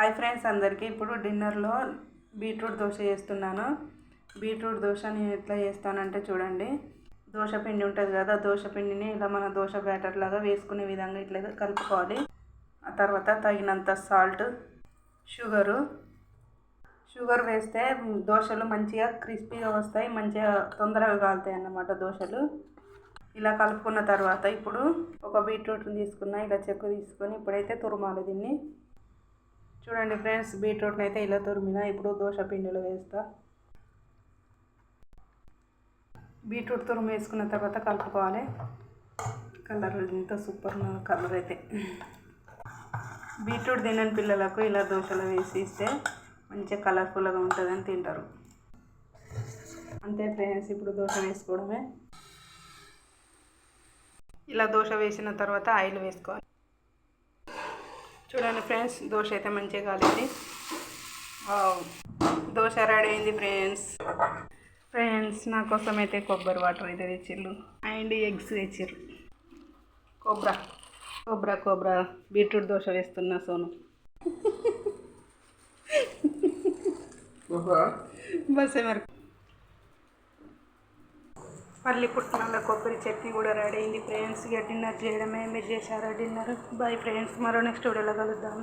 Hi friends అందరికీ. ఇప్పుడు డిన్నర్లో beetroot dosa చేస్తున్నాను. బీట్రూట్ దోశ నేను ఎట్లా చేస్తానంటే చూడండి. దోశ పిండి ఉంటుంది కదా దోశ పిండిని ఇలా మన దోశ బ్యాటర్ లాగా వేసుకునే విధంగా ఇట్లా కలుపుకోవాలి. ఆ తర్వాత తగినంత సాల్ట్ షుగరు. షుగర్ వేస్తే దోశలు మంచిగా క్రిస్పీగా వస్తాయి మంచిగా తొందరగా కాలుతాయి అన్నమాట దోశలు. ఇలా కలుపుకున్న తర్వాత ఇప్పుడు ఒక బీట్రూట్ని తీసుకున్న ఇలా చెక్కు తీసుకొని ఇప్పుడైతే తురుమాలి దీన్ని. చూడండి ఫ్రెండ్స్ బీట్రూట్ని అయితే ఇలా తురిమిన ఇప్పుడు దోశ పిండిలో వేస్తా. బీట్రూట్ తురుము వేసుకున్న తర్వాత కలుపుకోవాలి. కలర్ ఇంత సూపర్ కలర్ అయితే. బీట్రూట్ తినని పిల్లలకు ఇలా దోశలో వేసి ఇస్తే మంచిగా కలర్ఫుల్గా ఉంటుందని తింటారు. అంతే ఫ్రెండ్స్ ఇప్పుడు దోశ వేసుకోవడమే. ఇలా దోశ వేసిన తర్వాత ఆయిల్ వేసుకోవాలి. చూడండి ఫ్రెండ్స్ దోశ అయితే మంచిగా కాలేదు. దోశ రెడీ అయింది ఫ్రెండ్స్. ఫ్రెండ్స్ నా కోసం అయితే కొబ్బరి వాటర్ అయితే తెచ్చిర్రు. అండ్ ఎగ్స్ తెచ్చిర్రు. కొబ్బరా కొబ్బరా కొబ్బరా బీట్రూట్ దోశ వేస్తున్నా సోను. బస్ మరి. మళ్ళీ పుట్టినాల కొబ్బరి చట్నీ కూడా రెడీ అయింది. ఫ్రెండ్స్ ఇక డిన్నర్ చేయడమే మీరు చేశారా డిన్నర్? బాయ్ ఫ్రెండ్స్ మరో నెక్స్ట్ వీడియోలో కలుద్దాం.